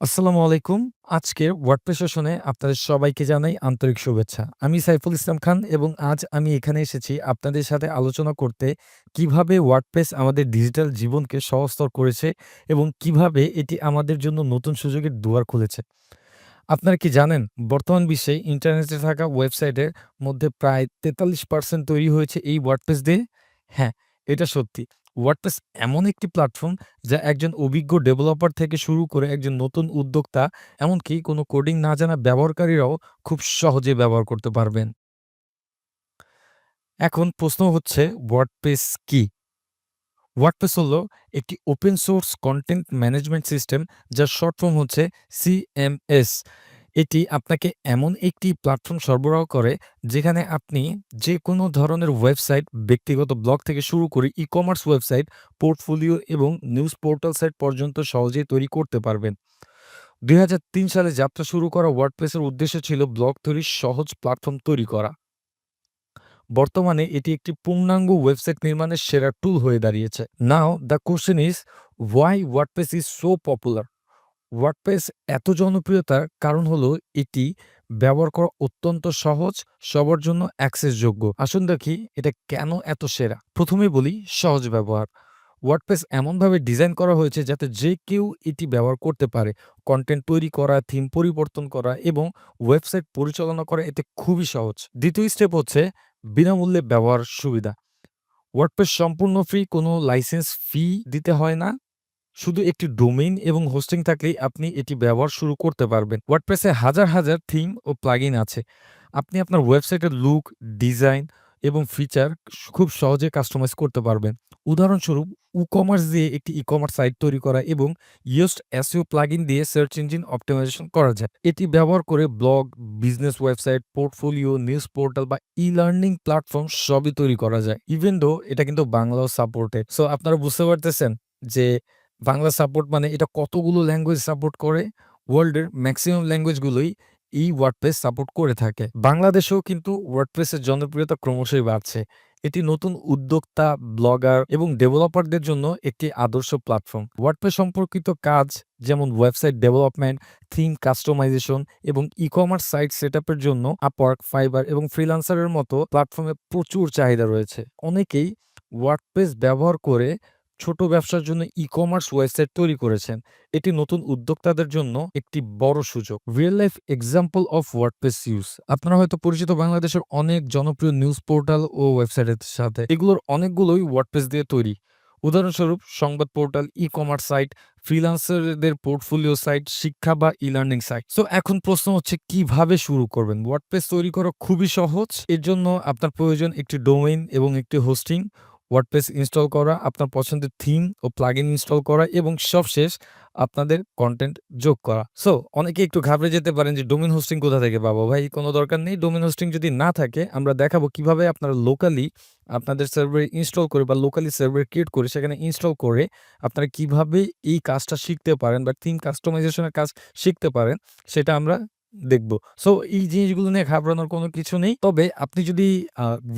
আসসালামু আলাইকুম। আজকের ওয়ার্ডপ্রেস সেশনে আপনাদের সবাইকে জানাই আন্তরিক শুভেচ্ছা। আমি সাইফুল ইসলাম খান এবং আজ আমি এখানে এসেছি আপনাদের সাথে আলোচনা করতে কীভাবে ওয়ার্ডপ্রেস আমাদের ডিজিটাল জীবনকে সহজতর করেছে এবং কীভাবে এটি আমাদের জন্য নতুন সুযোগের দুয়ার খুলেছে। আপনারা কি জানেন বর্তমান বিশ্বে ইন্টারনেটে থাকা ওয়েবসাইটের মধ্যে প্রায় ৪৩% তৈরি হয়েছে এই ওয়ার্ডপ্রেস দিয়ে? হ্যাঁ, এটা সত্যি। ওয়ার্ডপ্রেস এমন একটি প্ল্যাটফর্ম যা একজন অভিজ্ঞ ডেভেলপার থেকে শুরু করে একজন নতুন উদ্যোক্তা, এমনকি কোনো কোডিং না জানা ব্যবহারকারীরাও খুব সহজে ব্যবহার করতে পারবেন। এখন প্রশ্ন হচ্ছে ওয়ার্ডপ্রেস কি? ওয়ার্ডপ্রেস হল একটি open source content management system যার শর্ট ফর্ম হচ্ছে সিএমএস। এটি আপনাকে এমন একটি প্ল্যাটফর্ম সরবরাহ করে যেখানে আপনি যেকোনো ধরনের ওয়েবসাইট, ব্যক্তিগত ব্লগ থেকে শুরু করে ই-কমার্স ওয়েবসাইট, পোর্টফোলিও এবং নিউজ পোর্টাল সাইট পর্যন্ত সহজেই তৈরি করতে পারবেন। ২০০৩ সালে যাত্রা শুরু করা ওয়ার্ডপ্রেসের উদ্দেশ্য ছিল ব্লগ তৈরির সহজ প্ল্যাটফর্ম তৈরি করা। বর্তমানে এটি একটি পূর্ণাঙ্গ ওয়েবসাইট নির্মাণের সেরা টুল হয়ে দাঁড়িয়েছে। Now the question is why WordPress is so popular? WordPress এত জনপ্রিয়তার কারণ হলো এটি ব্যবহার করা অত্যন্ত সহজ, সবার জন্য অ্যাক্সেসযোগ্য। আসুন দেখি এটা কেন এত সেরা? প্রথমে বলি সহজ ব্যবহার। ওয়ার্ডপ্রেস এমনভাবে ডিজাইন করা হয়েছে যাতে যে কেউ এটি ব্যবহার করতে পারে। কন্টেন্ট তৈরি করা, থিম পরিবর্তন করা এবং ওয়েবসাইট পরিচালনা করা এতে খুবই সহজ। দ্বিতীয় স্টেপ হচ্ছে বিনামূল্যে ব্যবহার সুবিধা। ওয়ার্ডপ্রেস সম্পূর্ণ ফ্রি, কোনো লাইসেন্স ফি দিতে হয় না। শুধু একটি ডোমেইন এবং হোস্টিং থাকলেই আপনি এটি ব্যবহার শুরু করতে পারবেন। ওয়ার্ডপ্রেসে হাজার, হাজার থিম ও প্লাগইন আছে। আপনি আপনার ওয়েবসাইটের লুক, ডিজাইন এবং ফিচার খুব সহজে কাস্টমাইজ করতে পারবেন। উদাহরণস্বরূপ ই-কমার্স দিয়ে একটি ই-কমার্স সাইট তৈরি করা এবং ইয়োস্ট এসইও প্লাগইন দিয়ে সার্চ ইঞ্জিন অপটিমাইজেশন করা যায়। এটি ব্যবহার করে blog, business website, portfolio, news portal বা ই-লার্নিং প্ল্যাটফর্ম সবই তৈরি করা যায়। ইভেন দো এটা কিন্তু বাংলাও সাপোর্টেড। সো আপনারা বুঝতে পারতেছেন যে বাংলা সাপোর্ট মানে এটা কতগুলো ল্যাঙ্গুয়েজ সাপোর্ট করে। ওয়ার্ল্ডের ম্যাক্সিমাম ল্যাঙ্গুয়েজগুলোই এই ওয়ার্ডপ্রেস সাপোর্ট করে থাকে। বাংলাদেশেও কিন্তু ওয়ার্ডপ্রেসের জনপ্রিয়তা ক্রমশই বাড়ছে। এটি নতুন উদ্যোক্তা, ব্লগার এবং ডেভেলপারদের জন্য একটি আদর্শ প্ল্যাটফর্ম। ওয়ার্ডপ্রেস সম্পর্কিত কাজ যেমন ওয়েবসাইট ডেভেলপমেন্ট, থিম কাস্টমাইজেশন এবং ই-কমার্স সাইট সেটআপের জন্য আপওয়ার্ক, ফাইবার এবং ফ্রিল্যান্সারের মতো প্ল্যাটফর্মে প্রচুর চাহিদা রয়েছে। অনেকেই ওয়ার্ডপ্রেস ব্যবহার করে ছোট ব্যবসার জন্য ই-কমার্স ওয়েবসাইট তৈরি করেছেন। এটি নতুন উদ্যোক্তাদের জন্য একটি বড় সুযোগ। Real life example of WordPress use আপনারা হয়তো পরিচিত বাংলাদেশের অনেক জনপ্রিয় নিউজ পোর্টাল ও ওয়েবসাইটের সাথে। এগুলোর অনেকগুলোই ওয়ার্ডপ্রেস দিয়ে তৈরি। উদাহরণস্বরূপ সংবাদ পোর্টাল, ই-কমার্স সাইট, ফ্রিল্যান্সারদের পোর্টফোলিও সাইট, শিক্ষা বা ই-লার্নিং সাইট। সো এখন প্রশ্ন হচ্ছে কীভাবে শুরু করবেন? ওয়ার্ডপ্রেস তৈরি করা খুবই সহজ। এর জন্য আপনার প্রয়োজন একটি ডোমেইন এবং একটি হোস্টিং, ওয়ার্ডপ্রেস ইনস্টল করা, আপনার পছন্দের থিম ও প্লাগইন ইনস্টল করা এবং সবশেষ আপনাদের কন্টেন্ট যোগ করা। সো অনেকে একটু ঘাবড়ে যেতে পারেন যে ডোমেইন হোস্টিং কোথা থেকে পাবো? ভাই কোনো দরকার নেই। ডোমেইন হোস্টিং যদি না থাকে আমরা দেখাবো কীভাবে আপনারা লোকালি আপনাদের সার্ভারে ইনস্টল করে বা লোকালি সার্ভার ক্রিয়েট করে সেখানে ইনস্টল করে আপনারা কীভাবে এই কাজটা শিখতে পারেন বা থিম কাস্টমাইজেশনের কাজ শিখতে পারেন সেটা আমরা দেখব। সো এই জিনিসগুলো নিয়ে ঘাবড়ানোর কোনো কিছু নেই। তবে আপনি যদি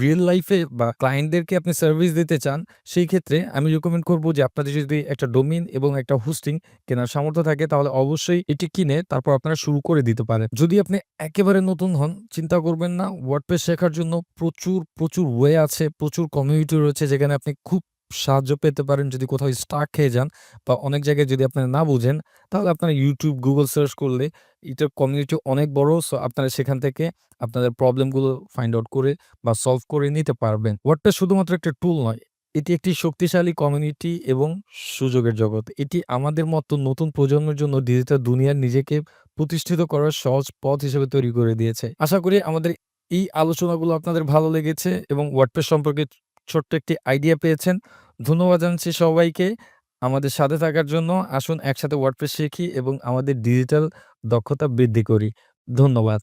রিয়েল লাইফে বা ক্লায়েন্টদেরকে আপনি সার্ভিস দিতে চান, সেই ক্ষেত্রে আমি রেকমেন্ড করব যে আপনাদের যদি একটা ডোমিন এবং একটা হোস্টিং কেনার সামর্থ্য থাকে তাহলে অবশ্যই এটি কিনে তারপর আপনারা শুরু করে দিতে পারেন। যদি আপনি একেবারে নতুন হন, চিন্তা করবেন না। ওয়ার্ডপ্রেস শেখার জন্য প্রচুর, প্রচুর ওয়ে আছে, প্রচুর কমিউনিটি রয়েছে যেখানে আপনি খুব সাহায্য পেতে পারেন যদি কোথাও স্টাক খেয়ে যান বা অনেক জায়গায় যদি আপনারা না বুঝেন, তাহলে আপনারা ইউটিউব গুগল সার্চ করলে এটার কমিউনিটি অনেক বড়। সো আপনারা সেখান থেকে আপনাদের প্রবলেমগুলো ফাইন্ড আউট করে বা সলভ করে নিতে পারবেন। ওয়ার্ডপ্রেস শুধুমাত্র একটা টুল নয়। এটি একটি শক্তিশালী কমিউনিটি এবং সুযোগের জগৎ। এটি আমাদের মতো নতুন প্রজন্মের জন্য ডিজিটাল দুনিয়ার নিজেকে প্রতিষ্ঠিত করার সহজ পথ হিসেবে তৈরি করে দিয়েছে। আশা করি আমাদের এই আলোচনাগুলো আপনাদের ভালো লেগেছে এবং ওয়ার্ডপ্রেস সম্পর্কে ছোট্ট একটি আইডিয়া পেয়েছেন। ধন্যবাদ জানাচ্ছি সবাইকে আমাদের সাথে থাকার জন্য। আসুন একসাথে ওয়ার্ডপ্রেস শিখি এবং আমাদের ডিজিটাল দক্ষতা বৃদ্ধি করি। ধন্যবাদ।